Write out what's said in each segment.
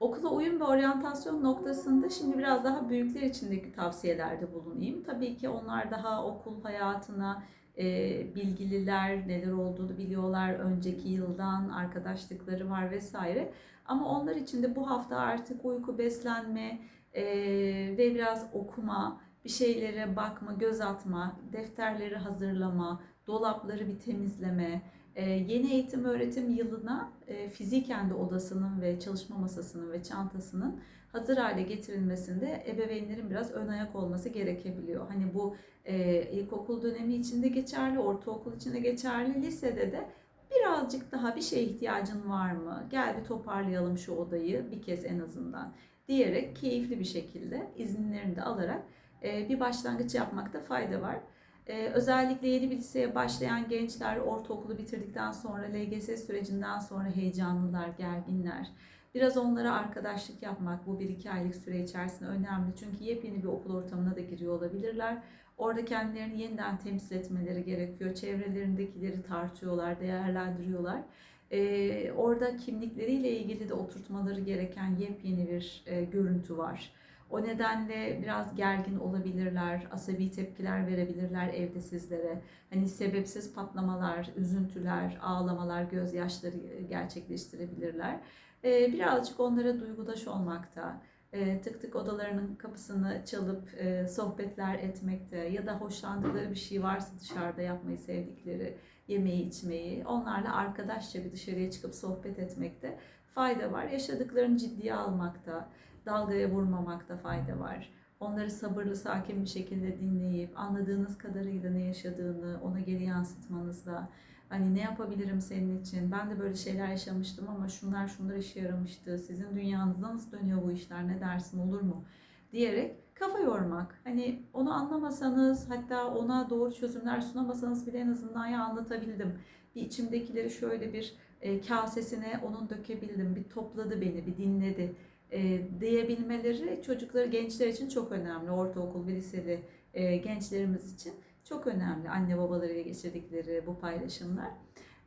Okula uyum ve oryantasyon noktasında şimdi biraz daha büyükler içindeki tavsiyelerde bulunayım. Tabii ki onlar daha okul hayatına e, bilgililer, neler olduğunu biliyorlar, önceki yıldan arkadaşlıkları var vesaire. Ama onlar için de bu hafta artık uyku, beslenme e, ve biraz okuma, bir şeylere bakma, göz atma, defterleri hazırlama, dolapları bir temizleme, yeni eğitim öğretim yılına e, fiziken de odasının ve çalışma masasının ve çantasının hazır hale getirilmesinde ebeveynlerin biraz ön ayak olması gerekebiliyor. Hani bu e, ilkokul dönemi içinde geçerli, ortaokul içinde geçerli, lisede de birazcık daha bir şeye ihtiyacın var mı? Gel bir toparlayalım şu odayı bir kez en azından diyerek keyifli bir şekilde izinlerini de alarak e, bir başlangıç yapmakta fayda var. Ee, özellikle yeni bir başlayan gençler ortaokulu bitirdikten sonra LGS sürecinden sonra heyecanlılar, gerginler. Biraz onlara arkadaşlık yapmak bu bir iki aylık süre içerisinde önemli. Çünkü yepyeni bir okul ortamına da giriyor olabilirler. Orada kendilerini yeniden temsil etmeleri gerekiyor. Çevrelerindekileri tartıyorlar, değerlendiriyorlar. Ee, orada kimlikleriyle ilgili de oturtmaları gereken yepyeni bir e, görüntü var. O nedenle biraz gergin olabilirler, asabi tepkiler verebilirler evde sizlere. Hani sebepsiz patlamalar, üzüntüler, ağlamalar, gözyaşları gerçekleştirebilirler. Ee, birazcık onlara duygudaş olmakta, e, tık tık odalarının kapısını çalıp e, sohbetler etmekte ya da hoşlandıkları bir şey varsa dışarıda yapmayı sevdikleri yemeği içmeyi, onlarla arkadaşça bir dışarıya çıkıp sohbet etmekte fayda var. Yaşadıklarını ciddiye almakta, dalgaya vurmamakta fayda var. Onları sabırlı, sakin bir şekilde dinleyip anladığınız kadarıyla ne yaşadığını ona geri yansıtmanızda hani ne yapabilirim senin için? Ben de böyle şeyler yaşamıştım ama şunlar şunlar işe yaramıştı. Sizin dünyanızda nasıl dönüyor bu işler? Ne dersin olur mu? diyerek kafa yormak. Hani onu anlamasanız hatta ona doğru çözümler sunamasanız bile en azından ya anlatabildim. Bir içimdekileri şöyle bir e, kasesine onun dökebildim. Bir topladı beni, bir dinledi e, diyebilmeleri çocukları, gençler için çok önemli. Ortaokul ve liseli e, gençlerimiz için çok önemli. Anne babalarıyla geçirdikleri bu paylaşımlar.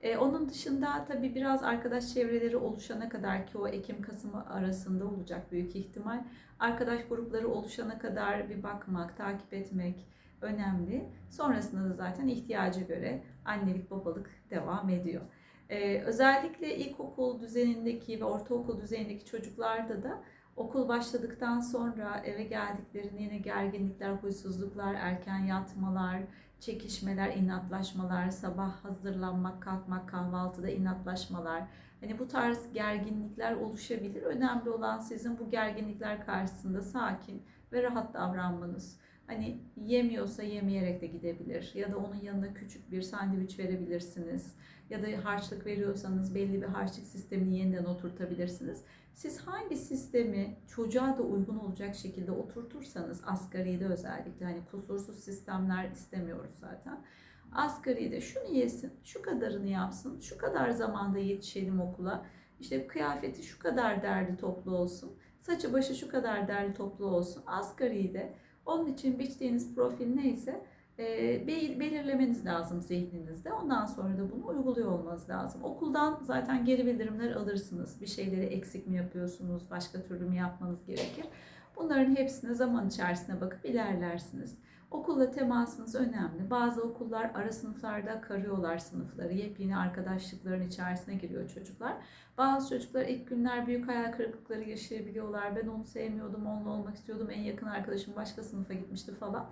E, onun dışında tabii biraz arkadaş çevreleri oluşana kadar ki o Ekim-Kasım arasında olacak büyük ihtimal. Arkadaş grupları oluşana kadar bir bakmak, takip etmek önemli. Sonrasında da zaten ihtiyaca göre annelik babalık devam ediyor. Ee, özellikle ilkokul düzenindeki ve ortaokul düzenindeki çocuklarda da okul başladıktan sonra eve geldiklerinde yine gerginlikler, huysuzluklar, erken yatmalar, çekişmeler, inatlaşmalar, sabah hazırlanmak, kalkmak, kahvaltıda inatlaşmalar. Hani bu tarz gerginlikler oluşabilir. Önemli olan sizin bu gerginlikler karşısında sakin ve rahat davranmanız. Hani yemiyorsa yemeyerek de gidebilir ya da onun yanına küçük bir sandviç verebilirsiniz ya da harçlık veriyorsanız belli bir harçlık sistemini yeniden oturtabilirsiniz. Siz hangi sistemi çocuğa da uygun olacak şekilde oturtursanız asgaride özellikle hani kusursuz sistemler istemiyoruz zaten. Asgaride şunu yesin, şu kadarını yapsın, şu kadar zamanda yetişelim okula. İşte kıyafeti şu kadar derli toplu olsun, saçı başı şu kadar derli toplu olsun. Asgaride onun için biçtiğiniz profil neyse e, belirlemeniz lazım zihninizde. Ondan sonra da bunu uyguluyor olmanız lazım. Okuldan zaten geri bildirimler alırsınız. Bir şeyleri eksik mi yapıyorsunuz, başka türlü mü yapmanız gerekir. Bunların hepsine zaman içerisinde bakıp ilerlersiniz. Okulla temasınız önemli. Bazı okullar ara sınıflarda karıyorlar sınıfları. Yepyeni arkadaşlıkların içerisine giriyor çocuklar. Bazı çocuklar ilk günler büyük hayal kırıklıkları yaşayabiliyorlar. Ben onu sevmiyordum, onunla olmak istiyordum. En yakın arkadaşım başka sınıfa gitmişti falan.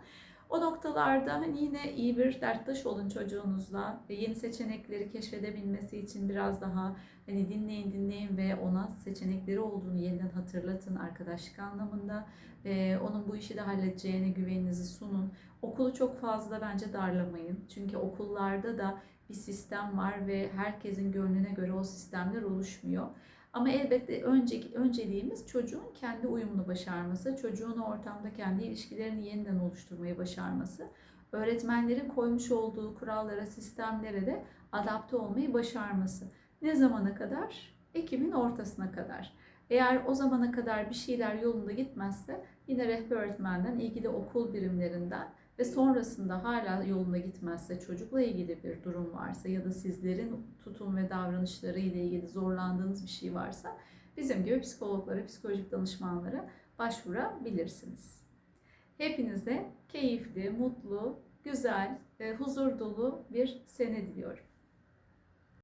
O noktalarda hani yine iyi bir derttaş olun çocuğunuzla ve yeni seçenekleri keşfedebilmesi için biraz daha hani dinleyin dinleyin ve ona seçenekleri olduğunu yeniden hatırlatın arkadaşlık anlamında. Ee, onun bu işi de halledeceğine güveninizi sunun. Okulu çok fazla bence darlamayın. Çünkü okullarda da bir sistem var ve herkesin gönlüne göre o sistemler oluşmuyor. Ama elbette önceki önceliğimiz çocuğun kendi uyumunu başarması, çocuğun ortamda kendi ilişkilerini yeniden oluşturmayı başarması, öğretmenlerin koymuş olduğu kurallara, sistemlere de adapte olmayı başarması. Ne zamana kadar? Ekim'in ortasına kadar. Eğer o zamana kadar bir şeyler yolunda gitmezse yine rehber öğretmenden, ilgili okul birimlerinden ve sonrasında hala yolunda gitmezse, çocukla ilgili bir durum varsa ya da sizlerin tutum ve davranışları ile ilgili zorlandığınız bir şey varsa bizim gibi psikologlara, psikolojik danışmanlara başvurabilirsiniz. Hepinize keyifli, mutlu, güzel, huzur dolu bir sene diliyorum.